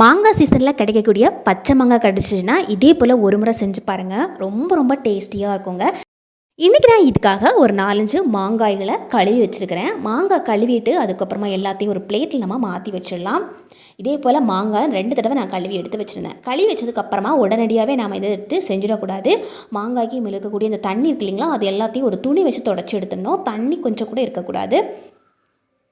மாங்காய் சீசனில் கிடைக்கக்கூடிய பச்சை மாங்காய் கிடச்சிச்சின்னா இதே போல் ஒரு முறை செஞ்சு பாருங்கள் ரொம்ப ரொம்ப டேஸ்டியாக இருக்குங்க. இன்றைக்கி நான் இதுக்காக ஒரு நாலஞ்சு மாங்காய்களை கழுவி வச்சுருக்கிறேன். மாங்காய் கழுவிட்டு அதுக்கப்புறமா எல்லாத்தையும் ஒரு பிளேட்டில் நம்ம மாற்றி வச்சிடலாம். இதே போல் மாங்காய் ரெண்டு தடவை நான் கழுவி எடுத்து வச்சுருந்தேன். கழுவி வச்சதுக்கப்புறமா உடனடியாகவே நாம் இதை எடுத்து செஞ்சிடக்கூடாது. மாங்காய்க்கு மேலே இருக்கக்கூடிய இந்த தண்ணி இருக்கு இல்லைங்களா அது எல்லாத்தையும் ஒரு துணி வச்சு தொடச்சி எடுத்துடணும். தண்ணி கொஞ்சம் கூட இருக்கக்கூடாது.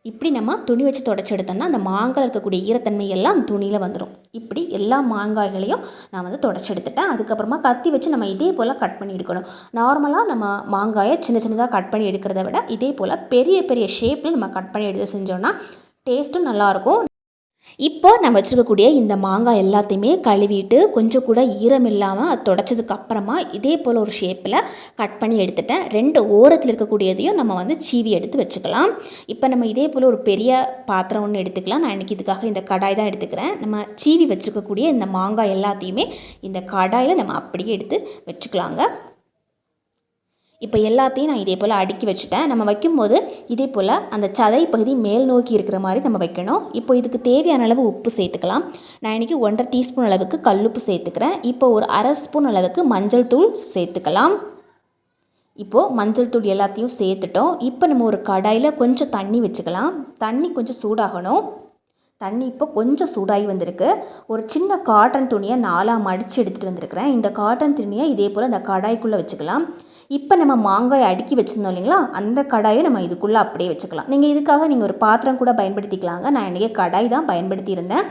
இப்படி நம்ம துணி வச்சு தொடச்சி எடுத்தோம்னா அந்த மாங்காய் இருக்கக்கூடிய ஈரத்தன்மை எல்லாம் அந்த துணியில் வந்துடும் இப்படி எல்லா மாங்காய்களையும் நான் வந்து தொடச்சி எடுத்துட்டேன். அதுக்கப்புறமா கத்தி வச்சு நம்ம இதே போல் கட் பண்ணி எடுக்கணும். நார்மலாக நம்ம மாங்காயை சின்ன சின்னதாக கட் பண்ணி எடுக்கிறத விட இதே போல் பெரிய பெரிய ஷேப்பில் நம்ம கட் பண்ணி எடுத்து செஞ்சோன்னா டேஸ்ட்டும் நல்லாயிருக்கும் இப்போ நம்ம வச்சுருக்கக்கூடிய இந்த மாங்காய் எல்லாத்தையுமே கழுவிட்டு கொஞ்சம் கூட ஈரம் இல்லாமல் அது தொடச்சதுக்கு அப்புறமா இதே போல் ஒரு ஷேப்பில் கட் பண்ணி எடுத்துட்டேன். ரெண்டு ஓரத்தில் இருக்கக்கூடியதையும் நம்ம வந்து சீவி எடுத்து வச்சுக்கலாம். இப்போ நம்ம இதே போல் ஒரு பெரிய பாத்திரம் ஒன்று எடுத்துக்கலாம். நான் இன்றைக்கி இதுக்காக இந்த கடாய் தான் எடுத்துக்கிறேன். நம்ம சீவி வச்சுருக்கக்கூடிய இந்த மாங்காய் எல்லாத்தையுமே இந்த கடாயில் நம்ம அப்படியே எடுத்து வச்சுக்கலாங்க. இப்போ எல்லாத்தையும் நான் இதே போல் அடுக்கி வச்சுட்டேன். நம்ம வைக்கும்போது இதே போல் அந்த சதை பகுதி மேல் நோக்கி இருக்கிற மாதிரி நம்ம வைக்கணும். இப்போ இதுக்கு தேவையான அளவு உப்பு சேர்த்துக்கலாம். நான் இன்றைக்கி ஒன்றரை டீஸ்பூன் அளவுக்கு கல்லுப்பு சேர்த்துக்கிறேன். இப்போ ஒரு அரை ஸ்பூன் அளவுக்கு மஞ்சள் தூள் சேர்த்துக்கலாம். இப்போது மஞ்சள் தூள் எல்லாத்தையும் சேர்த்துட்டோம். இப்போ நம்ம ஒரு கடாயில் கொஞ்சம் தண்ணி வச்சுக்கலாம். தண்ணி கொஞ்சம் சூடாகணும். தண்ணி இப்போ கொஞ்சம் சூடாகி வந்திருக்கு. ஒரு சின்ன காட்டன் துணியை நாலாக மடித்து எடுத்துகிட்டு வந்திருக்கிறேன். இந்த காட்டன் துணியை இதே போல் அந்த கடாய்க்குள்ளே வச்சுக்கலாம். இப்போ நம்ம மாங்காய் அடுக்கி வச்சுருந்தோம் இல்லைங்களா? அந்த கடாயை நம்ம இதுக்குள்ளே அப்படியே வச்சுக்கலாம். நீங்கள் இதுக்காக நீங்கள் ஒரு பாத்திரம் கூட பயன்படுத்திக்கலாங்க. நான் இன்றைக்கி கடாய் தான் பயன்படுத்தியிருந்தேன்.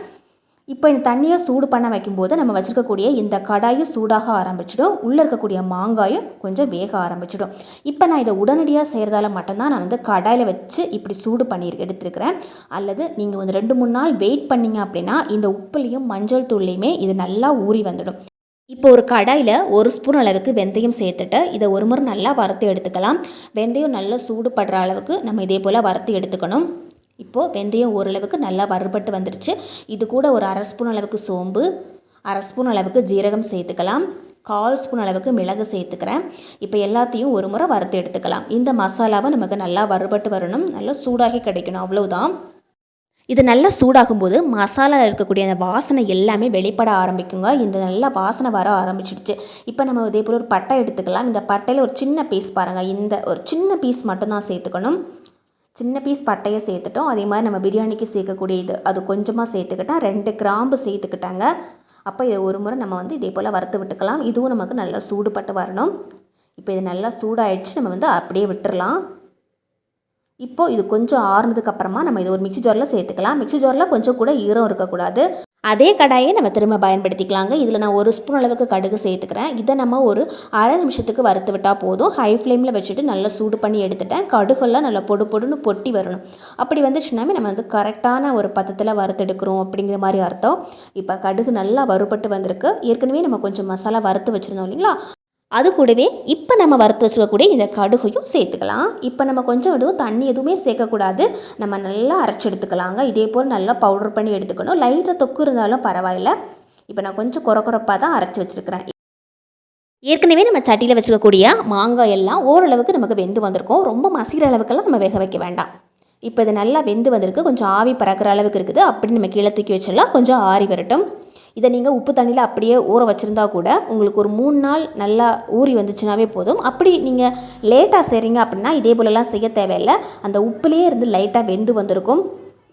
இப்போ இந்த தண்ணியை சூடு பண்ண வைக்கும்போது நம்ம வச்சுருக்கக்கூடிய இந்த கடாயும் சூடாக ஆரம்பிச்சிடும். உள்ளே இருக்கக்கூடிய மாங்காயும் கொஞ்சம் வேக ஆரம்பிச்சிடும். இப்போ நான் இதை உடனடியாக செய்கிறதால மட்டும்தான் நான் வந்து கடாயில் வச்சு இப்படி சூடு பண்ணி எடுத்துருக்கிறேன். அல்லது நீங்கள் வந்து ரெண்டு மூணு நாள் வெயிட் பண்ணிங்க அப்படின்னா இந்த உப்புலேயும் மஞ்சள் தூள்லேயுமே இது நல்லா ஊறி வந்துடும். இப்போ ஒரு கடாயில் ஒரு ஸ்பூன் அளவுக்கு வெந்தயம் சேர்த்துட்டு இதை ஒரு முறை நல்லா வறுத்து எடுத்துக்கலாம். வெந்தயம் நல்லா சூடுபடுற அளவுக்கு நம்ம இதே போல் வறுத்து எடுத்துக்கணும். இப்போது வெந்தயம் ஓரளவுக்கு நல்லா வறுபட்டு வந்துடுச்சு. இது கூட ஒரு அரை ஸ்பூன் அளவுக்கு சோம்பு அரை ஸ்பூன் அளவுக்கு ஜீரகம் சேர்த்துக்கலாம். கால் ஸ்பூன் அளவுக்கு மிளகு சேர்த்துக்கிறேன். இப்போ எல்லாத்தையும் ஒரு முறை வறுத்து எடுத்துக்கலாம். இந்த மசாலாவை நமக்கு நல்லா வறுபட்டு வரணும். நல்லா சூடாகி கிடைக்கணும். அவ்வளோதான் இது நல்லா சூடாகும்போது மசாலாவில் இருக்கக்கூடிய அந்த வாசனை எல்லாமே வெளிப்பட ஆரம்பிக்குங்க. இந்த நல்லா வாசனை வர ஆரம்பிச்சிடுச்சு. இப்போ நம்ம இதே போல் ஒரு பட்டை எடுத்துக்கலாம். இந்த பட்டையில் ஒரு சின்ன பீஸ் பாருங்கள் இந்த ஒரு சின்ன பீஸ் மட்டும்தான் சேர்த்துக்கணும். சின்ன பீஸ் பட்டையை சேர்த்துட்டோம். அதே மாதிரி நம்ம பிரியாணிக்கு சேர்க்கக்கூடிய இது அது கொஞ்சமாக சேர்த்துக்கிட்டால் ரெண்டு கிராம்பு சேர்த்துக்கிட்டாங்க. அப்போ இதை ஒரு முறை நம்ம வந்து இதே போல் வறுத்து விட்டுக்கலாம். இதுவும் நமக்கு நல்லா சூடுபட்டு வரணும். இப்போ இது நல்லா சூடாயிடுச்சு. நம்ம வந்து அப்படியே விட்டுடலாம் இப்போது இது கொஞ்சம் ஆறுனதுக்கு அப்புறமா நம்ம இது ஒரு மிக்சி ஜாரில் சேர்த்துக்கலாம். மிக்சி ஜாரில் கொஞ்சம் கூட ஈரம் இருக்கக்கூடாது. அதே கடாயை நம்ம திரும்ப பயன்படுத்திக்கலாங்க. இதில் நான் ஒரு ஸ்பூன் அளவுக்கு கடுகு சேர்த்துக்கிறேன். இதை நம்ம ஒரு அரை நிமிஷத்துக்கு வறுத்து விட்டால் போதும். ஹை ஃப்ளேமில் வச்சுட்டு நல்லா சூடு பண்ணி எடுத்துட்டேன். கடுகெல்லாம் நல்லா பொடு பொடுன்னு பொட்டி வரணும். அப்படி வந்துச்சுனாமே நம்ம வந்து கரெக்டான ஒரு பதத்தில் வறுத்தெடுக்கிறோம் அப்படிங்கிற மாதிரி அர்த்தம். இப்போ கடுகு நல்லா வறுபட்டு வந்திருக்கு. ஏற்கனவே நம்ம கொஞ்சம் மசாலா வறுத்து வச்சுருந்தோம் இல்லைங்களா? அது கூடவே இப்போ நம்ம வறுத்து வச்சுக்கக்கூடிய இந்த கடுகையும் சேர்த்துக்கலாம். இப்போ நம்ம கொஞ்சம் எதுவும் தண்ணி எதுவுமே சேர்க்கக்கூடாது. நம்ம நல்லா அரைச்சி எடுத்துக்கலாங்க இதே போல் நல்லா பவுடர் பண்ணி எடுத்துக்கணும். லைட்டாக தொக்கு இருந்தாலும் பரவாயில்ல. இப்போ நான் கொஞ்சம் குறக்குறப்பாக தான் அரைச்சி வச்சுருக்கிறேன். ஏற்கனவே நம்ம சட்டியில் வச்சுக்கக்கூடிய மாங்காய் எல்லாம் ஓரளவுக்கு நமக்கு வெந்து வந்திருக்கும். ரொம்ப மசிகிற அளவுக்கெல்லாம் நம்ம வேக வைக்க வேண்டாம். இப்போ இது நல்லா வெந்து வந்திருக்கு. கொஞ்சம் ஆவி பறக்கிற அளவுக்கு இருக்குது. அப்படி நம்ம கீழே தூக்கி வச்சிடலாம். கொஞ்சம் ஆறி வரட்டும். இதை நீங்கள் உப்பு தண்ணியில் அப்படியே ஊற வச்சுருந்தா கூட உங்களுக்கு ஒரு மூணு நாள் நல்லா ஊறி வந்துச்சுனாவே போதும். அப்படி நீங்கள் லேட்டாக செய்கிறீங்க அப்படின்னா இதே போலலாம் செய்ய தேவையில்லை. அந்த உப்புலேயே இருந்து லைட்டாக வெந்து வந்திருக்கும்.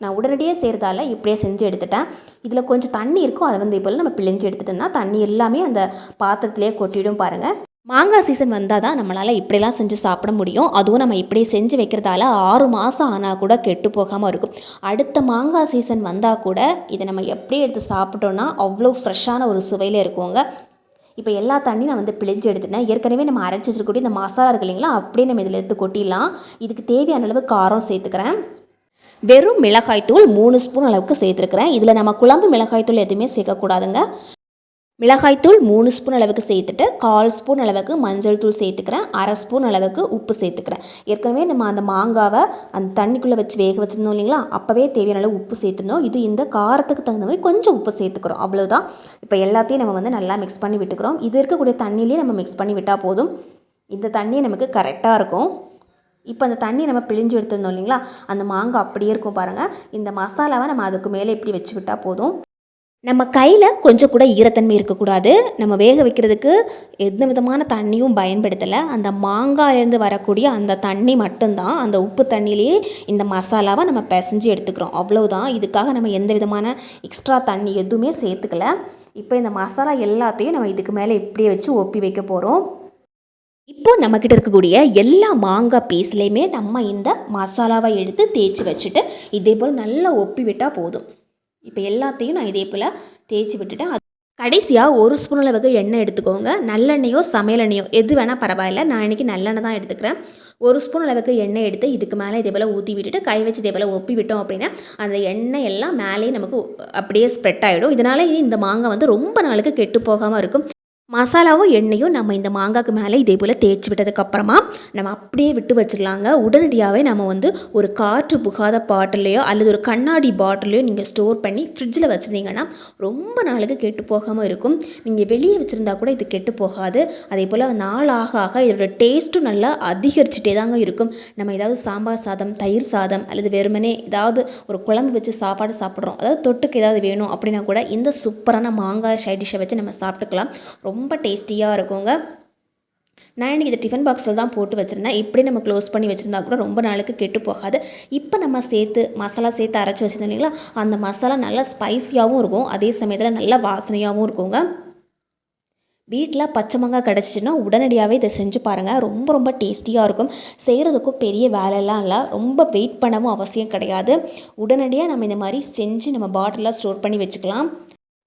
நான் உடனடியே செய்கிறதால இப்படியே செஞ்சு எடுத்துட்டேன். இதில் கொஞ்சம் தண்ணி இருக்கும். அதை வந்து இப்போ நம்ம பிழிஞ்சு எடுத்துட்டோன்னா தண்ணி எல்லாமே அந்த பாத்திரத்திலே கொட்டிடும் பாருங்கள் மாங்காய் சீசன் வந்தால் தான் நம்மளால் இப்படிலாம் செஞ்சு சாப்பிட முடியும். அதுவும் நம்ம இப்படி செஞ்சு வைக்கிறதால ஆறு மாதம் ஆனால் கூட கெட்டு போகாமல் இருக்கும். அடுத்த மாங்காய் சீசன் வந்தால் கூட இதை நம்ம எப்படி எடுத்து சாப்பிட்டோன்னா அவ்வளோ ஃப்ரெஷ்ஷான ஒரு சுவையில் இருக்குங்க. இப்போ எல்லா தண்ணியும் நான் வந்து பிழிஞ்சு எடுத்துட்டேன். ஏற்கனவே நம்ம அரைச்சி வச்சுருக்கூடிய இந்த மசாலா இருக்கு இல்லைங்களா அப்படியே நம்ம இதில் எடுத்து கொட்டிடலாம். இதுக்கு தேவையான அளவு காரம் சேர்த்துக்கிறேன். வெறும் மிளகாய்த்தூள் மூணு ஸ்பூன் அளவுக்கு சேர்த்துருக்குறேன். இதில் நம்ம குழம்பு மிளகாய்த்தூள் எதுவுமே சேர்க்கக்கூடாதுங்க. மிளகாய்த்தூள் மூணு ஸ்பூன் அளவுக்கு சேர்த்துட்டு கால் ஸ்பூன் அளவுக்கு மஞ்சள் தூள் சேர்த்துக்கிறேன் அரை ஸ்பூன் அளவுக்கு உப்பு சேர்த்துக்கிறேன். ஏற்கனவே நம்ம அந்த மாங்காவை அந்த தண்ணிக்குள்ளே வச்சு வேக வச்சுருந்தோம் இல்லைங்களா? அப்போவே தேவையான அளவு உப்பு சேர்த்துருந்தோம். இது இந்த காரத்துக்கு தகுந்த மாதிரி கொஞ்சம் உப்பு சேர்த்துக்கிறோம். அவ்வளோதான் இப்போ எல்லாத்தையும் நம்ம வந்து நல்லா மிக்ஸ் பண்ணி விட்டுக்கிறோம். இது இருக்கக்கூடிய தண்ணியிலே நம்ம மிக்ஸ் பண்ணி விட்டால் போதும். இந்த தண்ணி நமக்கு கரெக்டாக இருக்கும். இப்போ அந்த தண்ணி நம்ம பிழிஞ்சு எடுத்துருந்தோம் இல்லைங்களா? அந்த மாங்காய் அப்படியே இருக்கும் பாருங்கள் இந்த மசாலாவை நம்ம அதுக்கு மேலே இப்படி வச்சு விட்டால் போதும். நம்ம கையில் கொஞ்சம் கூட ஈரத்தன்மை இருக்கக்கூடாது. நம்ம வேக வைக்கிறதுக்கு எந்த விதமான தண்ணியும் பயன்படுத்தலை. அந்த மாங்காயிலேருந்து வரக்கூடிய அந்த தண்ணி மட்டும்தான் அந்த உப்பு தண்ணியிலேயே இந்த மசாலாவை நம்ம பிசைஞ்சு எடுத்துக்கிறோம். அவ்வளோதான் இதுக்காக நம்ம எந்த விதமான எக்ஸ்ட்ரா தண்ணி எதுவுமே சேர்த்துக்கல. இப்போ இந்த மசாலா எல்லாத்தையும் நம்ம இதுக்கு மேலே இப்படியே வச்சு ஒப்பி வைக்க போகிறோம் இப்போ நம்மக்கிட்ட இருக்கக்கூடிய எல்லா மாங்காய் பீஸ்லேயுமே நம்ம இந்த மசாலாவை எடுத்து தேய்ச்சி வச்சுட்டு இதே போல் நல்லா ஒப்பி விட்டால் போதும். இப்போ எல்லாத்தையும் நான் இதே போல் தேய்ச்சி விட்டுட்டேன். அது- கடைசியாக ஒரு ஸ்பூன் அளவுக்கு எண்ணெய் எடுத்துக்கோங்க. நல்லெண்ணெயோ சமையல் எண்ணெயோ எது வேணால் பரவாயில்ல. நான் இன்றைக்கி நல்லெண்ணெய் தான் எடுத்துக்கிறேன். ஒரு ஸ்பூன் அளவுக்கு எண்ணெய் எடுத்து இதுக்கு மேலே இதே போல் ஊற்றி விட்டுட்டு கை வச்சு இதே போல் ஒப்பி விட்டோம் அப்படின்னா அந்த எண்ணெய் எல்லாம் மேலேயே நமக்கு அப்படியே ஸ்ப்ரெட் ஆகிடும் இதனால இந்த மாங்காய் வந்து ரொம்ப நாளுக்கு கெட்டு போகாமல் இருக்கும். மசாலாவும் எண்ணெயும் நம்ம இந்த மாங்காய்க்கு மேலே இதே போல் தேய்ச்சி விட்டதுக்கப்புறமா நம்ம அப்படியே விட்டு வச்சிடலாங்க. உடனடியாகவே நம்ம வந்து ஒரு காற்று புகாத பாட்டிலையோ அல்லது ஒரு கண்ணாடி பாட்டிலையோ நீங்கள் ஸ்டோர் பண்ணி ஃப்ரிட்ஜில் வச்சுருந்தீங்கன்னா ரொம்ப நாளுக்கு கெட்டு போகாமல் இருக்கும். நீங்கள் வெளியே வச்சுருந்தா கூட இது கெட்டு போகாது. அதே போல் நாள் ஆக ஆக இதோட டேஸ்ட்டும் நல்லா அதிகரிச்சுட்டே தாங்க இருக்கும். நம்ம ஏதாவது சாம்பார் சாதம் தயிர் சாதம் அல்லது வெறுமனே ஏதாவது ஒரு குழம்பு வச்சு சாப்பாடு சாப்பிட்றோம். அதாவது தொட்டுக்கு ஏதாவது வேணும் அப்படின்னா கூட இந்த சூப்பரான மாங்காய் சைடிஷை வச்சு நம்ம சாப்பிட்டுக்கலாம். ரொம்ப ரொம்ப டேஸ்டியாக இருக்குங்க. நான் இன்றைக்கி இதை டிஃபன் பாக்ஸில் தான் போட்டு வச்சுருந்தேன். இப்படி நம்ம க்ளோஸ் பண்ணி வச்சுருந்தா கூட ரொம்ப நாளுக்கு கெட்டு போகாது. இப்போ நம்ம சேர்த்து மசாலா சேர்த்து அரைச்சி வச்சுருந்தோம் இல்லைங்களா? அந்த மசாலா நல்லா ஸ்பைஸியாகவும் இருக்கும். அதே சமயத்தில் நல்லா வாசனையாகவும் இருக்குங்க. வீட்டில் பச்சை மாங்காய் கிடச்சிச்சின்னா உடனடியாகவே இதை செஞ்சு பாருங்கள் ரொம்ப ரொம்ப டேஸ்டியாக இருக்கும். செய்கிறதுக்கும் பெரிய வேலையெல்லாம் இல்லை. ரொம்ப வெயிட் பண்ணவும் அவசியம் கிடையாது. உடனடியாக நம்ம இந்த மாதிரி செஞ்சு நம்ம பாட்டிலாக ஸ்டோர் பண்ணி வச்சுக்கலாம்.